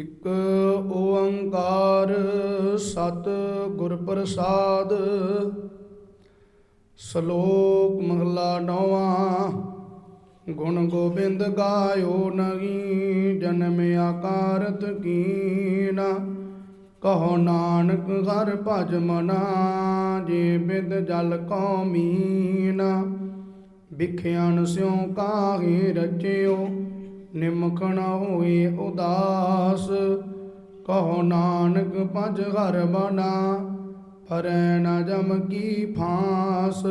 ਇਕ ਓੰਕਾਰ ਸਤ ਗੁਰ ਪ੍ਰਸਾਦ, ਸ਼ਲੋਕ ਮਹਲਾ ਨੌਵਾਂ, ਗੁਣ ਗੋਬਿੰਦ ਗਾਇਓ ਨਗੀ ਜਨਮ ਆਕਾਰਤ ਕੀਨਾ। ਕਹੋ ਨਾਨਕ ਹਰ ਭਜ ਮਨਾ, ਜੇ ਬਿੰਦ ਜਲ ਕੋ ਮੀਨਾ। ਵਿਖਿਆਨ ਸਿਉ ਕਾਹੇ ਰਚਿਓ ਨਿਮਖ ਨ ਹੋਏ ਉਦਾਸ, ਕਹੋ ਨਾਨਕ ਪੰਜ ਘਰ ਬਨਾ ਫਰੈ ਨ ਜਮ ਕੀ ਫਾਸ,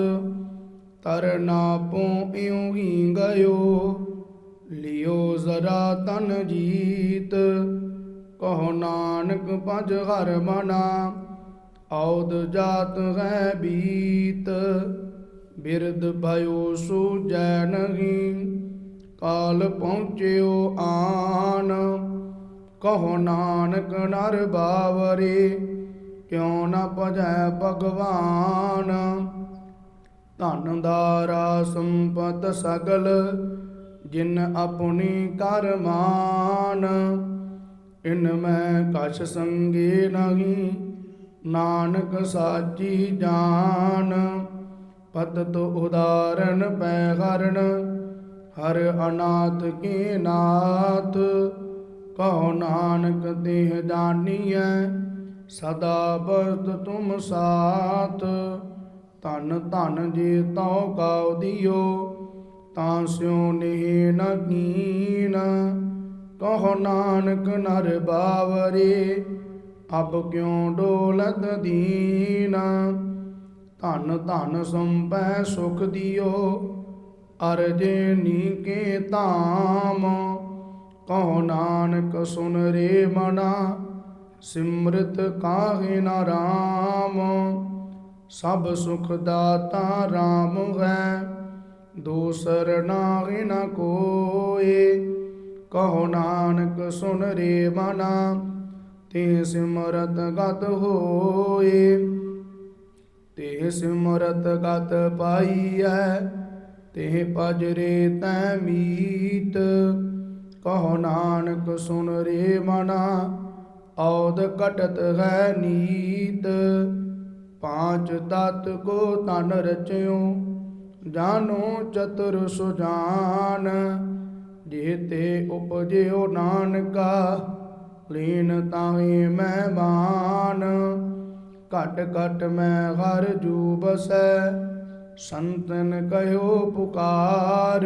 ਤਰ ਨਾ ਪੋ ਇਉ ਹੀ ਗਇਓ, ਲਿਓ ਜ਼ਰਾ ਤਨ ਜੀਤ, ਕਹੋ ਨਾਨਕ ਪੰਜ ਘਰ ਬਨਾ ਔਦ ਜਾਤ ਹੈ ਬੀਤ ਬਿਰਦ ਭਇਓ ਸੂਜੈ ਨਹੀਂ। ਕਾਲ ਪਹੁੰਚਿਓ ਆਨ। ਕਹੋ ਨਾਨਕ ਨਰ ਬਾਵਰੇ, ਕਿਉ ਨਾ ਭਜੈ ਭਗਵਾਨ। ਧਨ ਦਾਰਾ ਸੰਪਤ ਸਗਲ, ਜਿਨ ਆਪਣੀ ਕਰ ਮਾਨ। ਇਨ ਮੈਂ ਕਛ ਸੰਗੇ ਨਹੀਂ, ਨਾਨਕ ਸਾਚੀ ਜਾਨ। ਪਤਤ ਉਦਾਰਨ ਪੈ ਹਰਨ ਹਰ ਅਨਾਥ ਕੀ ਨਾਥ, ਕਹੋ ਨਾਨਕ ਦੇਹ ਜਾਨੀਐ ਸਦਾ ਬਰਤ ਤੁਮ ਸਾਥ। ਧਨ ਧਨ ਜੇ ਤਉ ਕਾਉ ਦਿਓ, ਤਾਂ ਸਿਉ ਨਿਹ ਨ ਕੀਨ। ਕਹੋ ਨਾਨਕ ਨਰ ਬਾਵਰੇ, ਅਬ ਕਿਉ ਡੋਲਤ ਦੀਨ। ਧਨ ਧਨ ਸੰਪੈ ਸੁਖ ਦਿਓ ਅਰਜੇ ਨੀਕੇ ਧਾਮ। ਕਹੋ ਨਾਨਕ ਸੁਨ ਰੇ ਮਨਾ, ਸਿਮਰਤ ਕਾਹੇ ਨਾ ਰਾਮ। ਸਭ ਸੁਖ ਦਾਤਾ ਰਾਮ ਹੈ, ਦੂਸਰ ਨਾਹੀ ਨ ਕੋਏ। ਕਹੋ ਨਾਨਕ ਸੁਨ ਰੇ ਮਨਾ, ਤੇ ਸਿਮਰਤ ਗਤ ਹੋਏ। ਤੇ ਸਿਮਰਤ ਗਤ ਪਾਈਐ ਤੇ ਪਜਰੇ ਤੈ ਮੀਤ। ਕਹੋ ਨਾਨਕ, ਸੁਨ ਰੇ ਮਨਾ, ਔਦ ਕਟਤ ਹੈ ਨੀਤ। ਪਾਂਚ ਤਤ ਕੋ ਤਨ ਰਚਿਓ ਜਾਨੋ ਚਤੁਰ ਸੁਜਾਨ। ਤੇ ਉਪਜਿਓ ਨਾਨਕਾ, ਲੀਨ ਤਾਹੀ ਮਹਿਮਾਨ ਘਟ ਘਟ ਮੈਂ ਹਰ ਜੂ ਬਸੈ ਸੰਤਨ ਕਹਿਓ ਪੁਕਾਰ,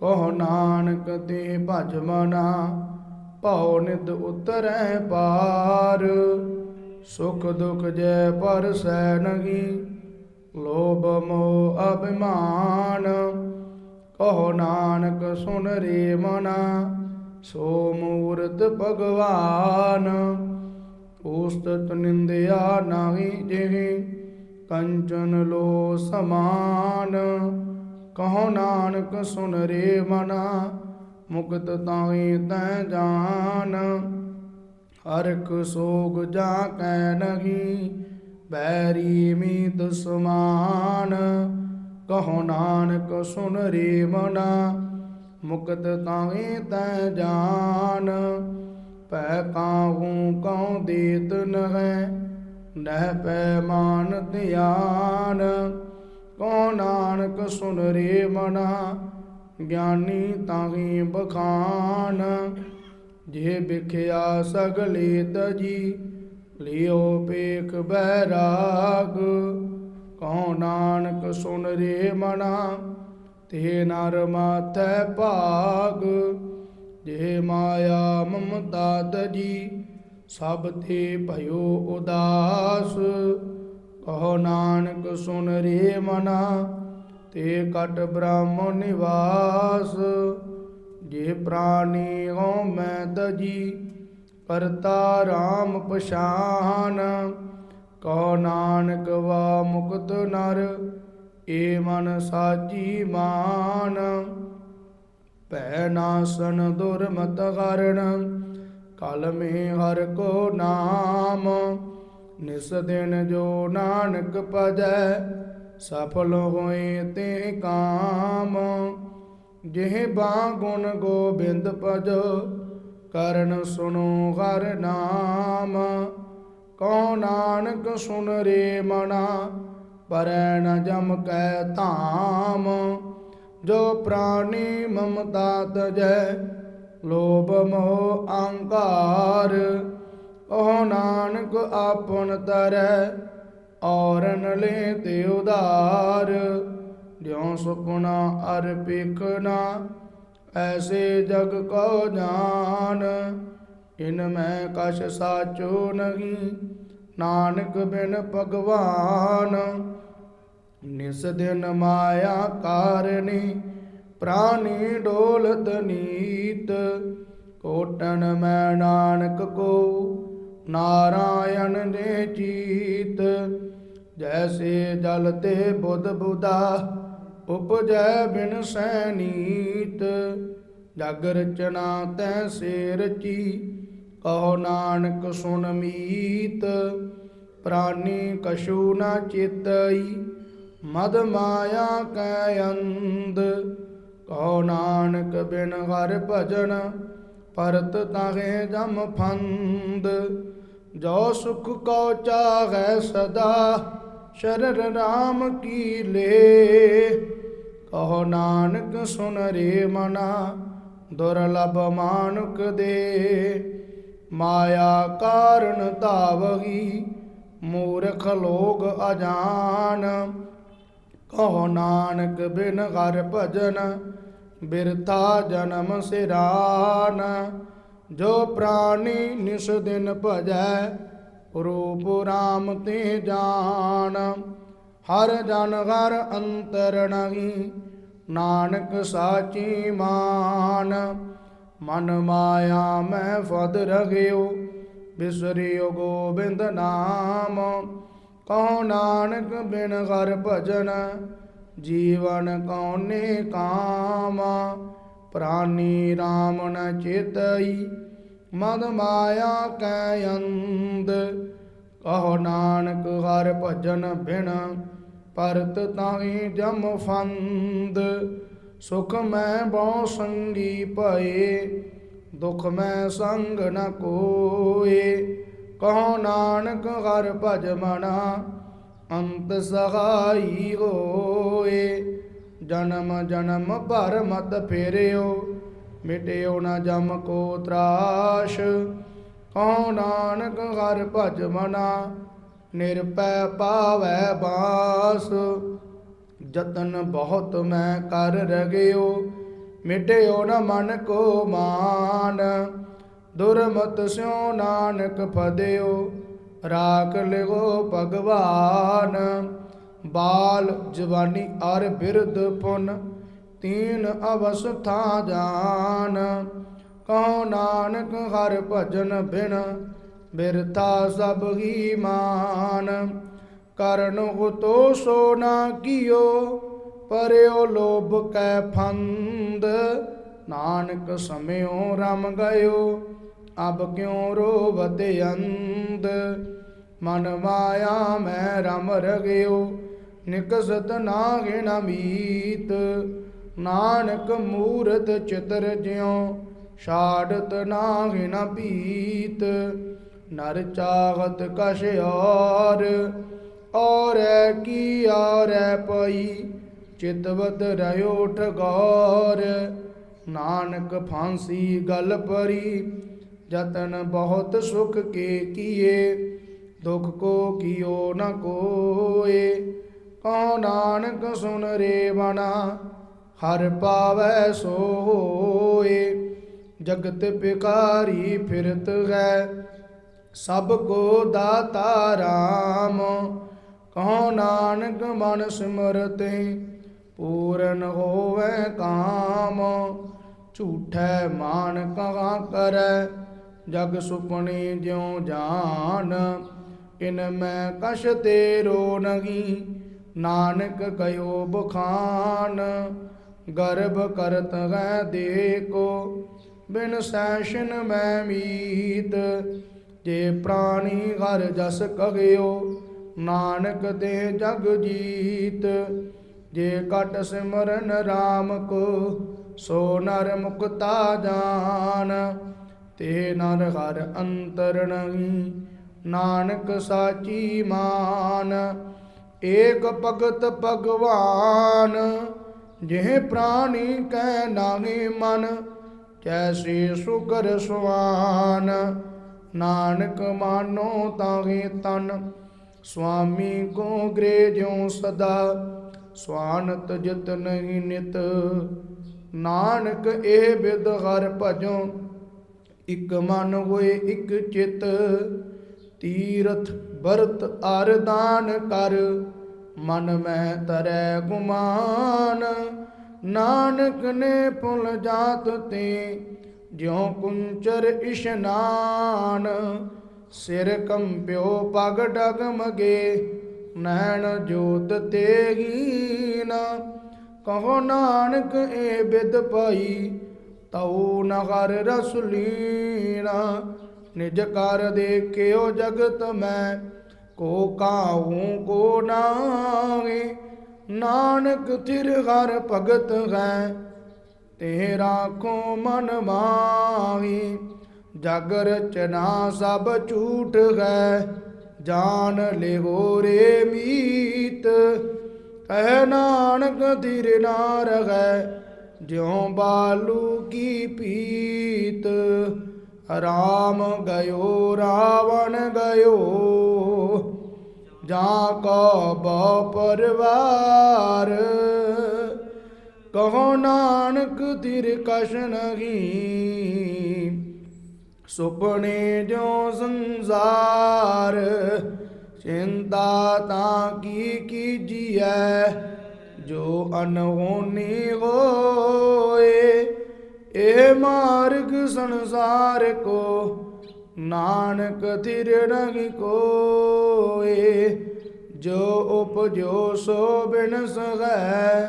ਕਹੋ ਨਾਨਕ ਤੇ ਭਜ ਮਨਾ, ਭਉ ਨਿਦ ਉਤਰੈ ਪਾਰ। ਸੁਖ ਦੁਖ ਜੈ ਪਰਸੈ ਨਹੀ ਲੋਭ ਮੋਹ ਅਭਿਮਾਨ। ਕਹੋ ਨਾਨਕ ਸੁਨ ਰੇ ਮਨਾ, ਸੋ ਮੂਰਤ ਭਗਵਾਨ। ਉਸਤਤ ਨਿੰਦਿਆ ਨਾਹੀ ਜਿਹੇ ਕੰਚਨ ਲੋ ਸਮਾਨ, ਕਹੋ ਨਾਨਕ ਸੁਨ ਰੇ ਮਨਾ, ਮੁਕਤ ਤਾਹੀ ਤੈ ਜਾਨ। ਹਰਖ ਸੋਗ ਜਾ ਕੈ ਨਹੀਂ, ਬੈਰੀ ਮੀਤ ਸਮਾਨ, ਕਹੋ ਨਾਨਕ ਸੁਨ ਰੇ ਮਨਾ, ਮੁਕਤ ਤਾਹੀ ਤੈ ਜਾਨ। ਪੈ ਕਾਹੂ ਕਉ ਦੇਤ ਨਹਿ ਨਹਿ ਪੈ ਮਾਨ ਧਿਆਨ ਕੋ ਨਾਨਕ ਸੁਨ ਰੇ ਮਨਾ, ਗਿਆਨੀ ਤਾਹੀ ਬਖਾਨ। ਜੇ ਵਿਖਿਆ ਸਗਲੇ ਤਜੀ, ਲਿਓ ਪੇਖ ਬੈਰਾਗ। ਕਉ ਨਾਨਕ ਸੁਨ ਰੇ ਮਨਾ, ਤੇ ਨਰ ਮਾਥੈ ਭਾਗ। ਜੇ ਮਾਇਆ ਮਮਤਾ ਤਜੀ ਸਭ ਤੇ ਭਇਓ ਉਦਾਸ। ਕਹੋ ਨਾਨਕ, ਸੁਨ ਰੇ ਮਨਾ, ਤੇ ਕਟ ਬ੍ਰਾਹਮਣ ਨਿਵਾਸ। ਜੇ ਪ੍ਰਾਨੀ ਹੋ ਮੈਂ ਤਜੀ ਕਰਤਾ RAM ਪਛਾਨ। ਕਹੋ ਨਾਨਕ, ਵਾ ਮੁਕਤ ਨਰ, ਏ ਮਨ ਸਾਜੀ ਮਾਨ। ਭੈ ਨਾਸਨ ਦੁਰਮਤ ਕਰਨ ਕਲ ਮੇ ਹਰ ਕੋ ਨਾਮ, ਨਿਸ ਦਿਨ ਜੋ ਨਾਨਕ ਭਜੈ, ਸਫਲ ਹੋਏ ਤੇ ਕਾਮ। ਜਿਹ ਬਾ ਗੁਣ ਗੋਬਿੰਦ ਭਜੋ, ਕਰਨ ਸੁਨੋ ਹਰ ਨਾਮ। ਕੋ ਨਾਨਕ ਸੁਨ ਰੇ ਮਨਾ, ਪਰੈ ਨ ਜਮ ਕੈ ਧਾਮ। ਜੋ ਪ੍ਰਾਣੀ ਮਮਤਾ ਤਜੈ ਲੋਭ ਮੋਹ ਅਹੰਕਾਰ ਉਹ ਨਾਨਕ ਆਪਨ ਤਰੈ, ਔਰਨ ਲੈ ਤੇ ਉਧਾਰ। ਜਿਉ ਸੁਪਨਾ ਅਰ ਪੇਖਨਾ ਐਸੇ ਜਗ ਕੋ ਜਾਨ। ਇਨ ਮੈਂ ਕਛ ਸਾਚੋ ਨਹੀਂ, ਨਾਨਕ ਬਿਨ ਭਗਵਾਨ। ਨਿਸ ਦਿਨ ਮਾਇਆ ਕਾਰਣੀ ਪ੍ਰਾਨੀ ਡੋਲਤ ਨੀਤ ਕੋਟਨ ਮੈਂ ਨਾਨਕ ਕੋ, ਨਾਰਾਇਣ ਨੇ ਚੀਤ। ਜੈਸੇ ਜਲ ਤੇ ਬੁੱਧ ਬੁਦਾ, ਉਪਜੈ ਬਿਨ ਸੈਨੀਤ। ਜਗ ਰਚਨਾ ਤੈ ਸੇ ਰਚੀ ਕਹੋ ਨਾਨਕ ਸੁਨ ਮੀਤ। ਪ੍ਰਾਨੀ ਕਛੂ ਨਾ ਚੇਤਈ, ਮਦ ਮਾਇਆ ਕੈ ਅੰਧ। ਕਹੋ ਨਾਨਕ ਬਿਨ ਹਰ ਭਜਨ, ਪਰਤ ਤਾਹੇ ਜਮ ਫੰਦ। ਜੋ ਸੁਖ ਕੋ ਚਾਹੈ ਸਦਾ ਸ਼ਰਰ ਰਾਮ ਕੀ ਲੇ। ਕਹੋ ਨਾਨਕ ਸੁਨ ਰੇ ਮਨਾ, ਦੁਰਲਭ ਮਾਨੁਕ ਦੇ। ਮਾਇਆ ਕਾਰਨ ਧਾਵਹੀ, ਮੂਰਖ ਲੋਗ ਅਜਾਨ। ਕਹੋ ਨਾਨਕ ਬਿਨ ਹਰ ਭਜਨ ਬਿਰਥਾ ਜਨਮ ਸਿਰਾਨ, ਜੋ ਪ੍ਰਾਣੀ ਨਿਸ ਦਿਨ ਭਜੈ, ਰੂਪ ਰਾਮ ਤੇ ਜਾਣ ਹਰ ਜਨ ਹਰ ਅੰਤਰ ਨਾਨਕ ਸਾਚੀ ਮਾਨ। ਮਨ ਮਾਇਆ ਮੈਂ ਫਦ ਰਗਿਓ, ਬਿਸਰਿਓ ਗੋਬਿੰਦ ਨਾਮ। ਕਹੋ ਨਾਨਕ ਬਿਨ ਘਰ ਭਜਨ ਜੀਵਨ ਕੌਨੇ ਕਾਮ? ਪ੍ਰਾਨੀ RAM ਨ ਚੇਤਈ ਮਦ ਮਾਇਆ ਕੈ ਅੰਧ। ਕਹੋ ਨਾਨਕ ਹਰ ਭਜਨ ਬਿਨ ਪਰਤ ਤਾਹੀ ਜਮ ਫੰਦ। ਸੁਖ ਮੈਂ ਬਹੁ ਸੰਗੀ ਭਏ, ਦੁਖ ਮੈਂ ਸੰਗ ਨ ਕੋਏ। ਕਹੋ ਨਾਨਕ ਹਰ ਭਜ ਮਨਾ ਅੰਤ ਸਹਾਈ ਹੋਏ। ਜਨਮ ਜਨਮ ਭਰ ਮਤ ਫੇਰਿਓ, ਮਿਟਿਓ ਨਾ ਜਮ ਕੋ ਤਰਾਸ਼। ਕਹੋ ਨਾਨਕ ਹਰ ਭਜ ਮਨਾ, ਨਿਰਪੈ ਪਾਵੈ ਬਾਸ। ਜਤਨ ਬਹੁਤ ਮੈਂ ਕਰ ਰਗਿਓ, ਮਿਟਿਓ ਨ ਮਨ ਕੋ ਮਾਨ। ਦੁਰਮਤ ਸਿਉ ਨਾਨਕ ਫਦਿਓ ਰਾਖ ਲਿਓ ਭਗਵਾਨ। ਬਾਲ ਜਵਾਨੀ ਅਰ ਬਿਰਧ ਪੁਨ, ਤੀਨ ਅਵਸਥਾ ਜਾਨ। ਕਹੋ ਨਾਨਕ ਹਰ ਭਜਨ ਬਿਨ, ਬਿਰਥਾ ਸਭ ਹੀ ਮਾਨ। ਕਰਨ ਉਤੋ ਸੋ ਨਾ ਕੀਓ, ਪਰਿਓ ਲੋਭ ਕੈ ਫੰਦ। ਨਾਨਕ ਸਮਿਓ ਰਮ ਗਇਓ। ਅਬ ਕਿਉ ਰੋਵਤ ਅੰਧ? ਮਨ ਮਾਇਆ ਮੈਂ ਰਮ ਰਗਿਓ, ਨਿਕਸਤ ਨਾਹਿ ਨ ਮੀਤ ਨਾਨਕ ਮੂਰਤ ਚਿਤਰ ਜਿਉ, ਛਾੜਤ ਨਾਹਿ ਨ ਪੀਤ ਨਰ ਚਾਹਤ ਕਛ ਔਰ, ਔਰੈ ਕੀ ਔਰੈ ਪਈ? ਚਿਤਵਤ ਰਿਓ ਠਗੌਰ। ਨਾਨਕ ਫਾਂਸੀ ਗਲ ਪਰੀ ਜਤਨ ਬਹੁਤ ਸੁਖ ਕੇ ਕੀਏ, ਦੁਖ ਕੋ ਕੀਓ ਨ ਕੋਏ। ਕਹੋ ਨਾਨਕ ਸੁਨ ਰੇ ਬਣਾ, ਹਰ ਪਾਵੈ ਸੋ ਹੋਏ। ਜਗਤ ਪਿਕਾਰੀ ਫਿਰਤ ਹੈ, ਸਭ ਕੋ ਦਾਤਾ ਰਾਮ। ਕਹੋ ਨਾਨਕ ਮਨ ਸਿਮਰਤੇ, ਪੂਰਨ ਹੋਵੇ ਕਾਮ। ਝੂਠੈ ਮਾਨ ਕਹਾ ਕਰੈ ਜਗ ਸੁਪਨੇ ਜਿਉ ਜਾਨ, ਇਨ ਮੈਂ ਕਛ ਤੇ ਰੋਨਗੀ ਨਾਨਕ ਕਯੋ ਬਖਾਨ ਗਰਭ ਕਰਤ ਹੈ ਦੇ ਕੋ ਬਿਨ ਸੈਸ਼ਨ ਮੈਂ ਮੀਤ, ਜੇ ਪ੍ਰਾਣੀ ਘਰ ਜਸ ਕਗਿਓ। ਨਾਨਕ ਤੇ ਜਗ ਜੀਤ, ਜੇ ਕਟ ਸਿਮਰਨ RAM ਕੋ, ਸੋ ਨਰ ਮੁਕਤਾ ਜਾਨ। ਤੇ ਨਰ ਹਰ ਅੰਤਰ ਨਹੀਂ ਨਾਨਕ ਸਾਚੀ ਮਾਨ, ਏਕ ਭਗਤ ਭਗਵਾਨ, ਜਿਹ ਪ੍ਰਾਣੀ ਕੈ ਨਾਹੀ ਮਨ ਕੈਸੇ ਸੁਕਰ ਸੁਆਨ। ਨਾਨਕ ਮਾਨੋ ਤਾਹੇ ਤਨ, ਸੁਆਮੀ ਕੋ ਗ੍ਰੇ ਜਿਉ ਸਦਾ ਸਵਾਨਤ ਜਿਤ ਨਹੀਂ ਨਿਤ। ਨਾਨਕ ਇਹ ਬਿਦ ਹਰ ਭਜੋ ਇਕ ਮਨ ਹੋਏ ਇਕ ਚਿਤ, ਤੀਰਥ ਬਰਤ ਅਰਦਾਨ ਕਰ, ਮਨ ਮੈਂ ਤਰੈ ਗੁਮਾਨ, ਨਾਨਕ ਨੇ ਪੁਲ ਜਾਤ ਤੇ ਜਿਉ ਕੁੰਚਰ ਇਸ਼ਨਾਨ, ਸਿਰ ਕੰਪਿਓ ਪਗ ਡਗਮਗੇ, ਨੈਣ ਜੋਤ ਤੇਗੀਨ, ਕਹੋ ਨਾਨਕ ਏ ਬਿਦ ਪਾਈ ਤਉ ਨਗਰ ਰਸਲੀਨਾ ਨਿਜ ਕਰ ਦੇਖਿਓ ਜਗਤ ਮੈਂ, ਕੋ ਕਾਹੂ ਕੋ ਨਾਹੀ, ਨਾਨਕ ਤਿਰ ਹਰ ਭਗਤ ਹੈ ਤੇ ਰਾਖੋ ਮਨ ਮਾਹੀ, ਜਗ ਰਚਨਾ ਸਭ ਝੂਠ ਹੈ ਜਾਣ ਲਿਓ ਰੇ ਮੀਤ ਕਹਿ ਨਾਨਕ ਧਿਰ ਨਾਰ ਹੈ ਜਿਉ ਬਾਲੂ ਕੀ ਪੀਤ, ਰਾਮ ਗਇਓ, ਰਾਵਣ ਗਇਓ। ਜਾਂ ਕੋ ਬਉ ਪਰਵਾਰ, ਕਹੋ ਨਾਨਕ ਤਿਰ ਕਛ ਨਹੀਂ। ਸੁਪਨੇ ਜੋ ਸੰਸਾਰ, ਚਿੰਤਾ ਤਾਂ ਕੀ ਕੀਜੀਐ? ਜੋ ਅਨਹੋਨੀ ਹੋਏ, ਇਹ ਮਾਰਗ ਸੰਸਾਰ ਕੋ, ਨਾਨਕ ਥਿਰ ਨਹੀਂ ਕੋਏ। ਜੋ ਉਪਜੋ ਸੋ ਬਿਨ ਸਗੈ,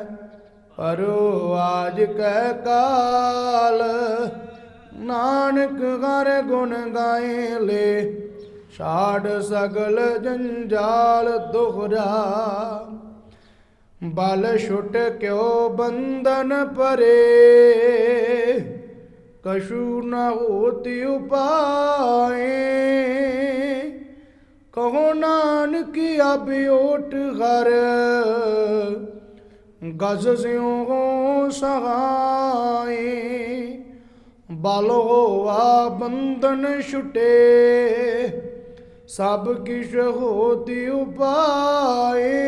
ਪਰੋ ਆਜ ਕੈ ਕਾਲ। ਨਾਨਕ ਹਰ ਗੁਣ ਗਾਏ ਲੈ, ਛਾੜ ਸਗਲ ਜੰਜਾਲ ਦੁਹਰਾ। ਬਲ ਛੁਟ ਕਿਉ ਬੰਧਨ ਪਰੇ? ਕਛੂ ਨ ਹੋਤੀ ਉਪਾਏ। ਕਹੋ ਨਾਨਕ ਅਬ ਓਟ ਘਰ। ਗਜ਼ ਸਿਉ ਹੋ ਸਹਾਏ। ਬਲ ਹੋਆ ਬੰਧਨ ਛੁਟੇ। ਸਭ ਕਿਛ ਹੋਤੀ ਉਪਾਏ।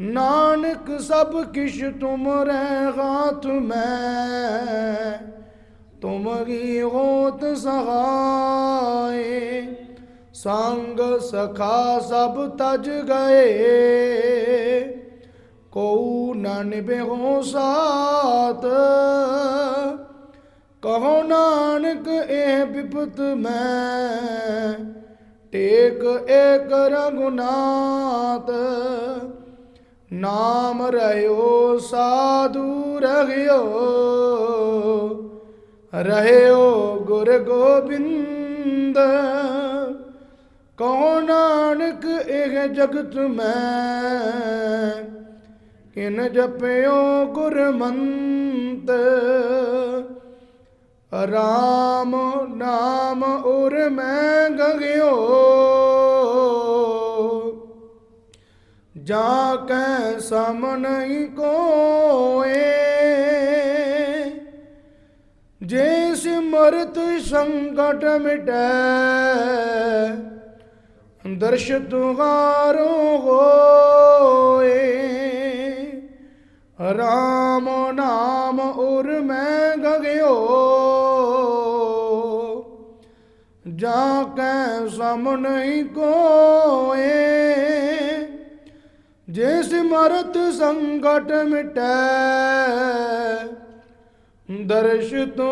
ਨਾਨਕ ਸਭ ਕਿਛ ਤੁਮਰੇ ਹਾਥ ਮੈਂ, ਤੁਮ ਹੀ ਹੋਤ ਸਹਾਏ? ਸੰਗ ਸਖਾ ਸਭ ਤਜ ਗਏ, ਕਉ ਨਾ ਨਿਭੋ ਸਾਤ? ਕਹੋ ਨਾਨਕ ਇਹ ਵਿਪਤ ਮੈਂ, ਟੇਕ ਏਕ ਰਗੁਨਾਤ। ਨਾਮ ਰਹਿਓ, ਸਾਧੂ ਰਹਿਓ ਰਹਿਓ ਗੁਰ ਗੋਬਿੰਦ। ਕਹੋ ਨਾਨਕ ਇਹ ਜਗਤ ਮੈਂ, ਕਿਨ ਜਪਿਓ ਗੁਰਮੰਤ। ਰਾਮ ਨਾਮ ਉਰ ਮੈਂ ਗਗਿਓ ਜਾ ਕੈ ਸਮ ਨਹੀਂ ਕੋਏ। ਜੇ ਸਿਮਰਤ ਸੰਕਟ ਮਿਟੈ ਦਰਸ਼ ਤੁਹਾਰੋ ਹੋਏ। ਰਾਮ ਨਾਮ ਉਰ ਮੈਂ ਗਗਿਓ। ਜਾ ਕੈ ਸਮ ਨਹੀਂ ਕੋਏ। ਜੇ ਸਿਮਰਤ ਸੰਕਟ ਮਿਟੈ ਦਰਸ਼ ਤੁ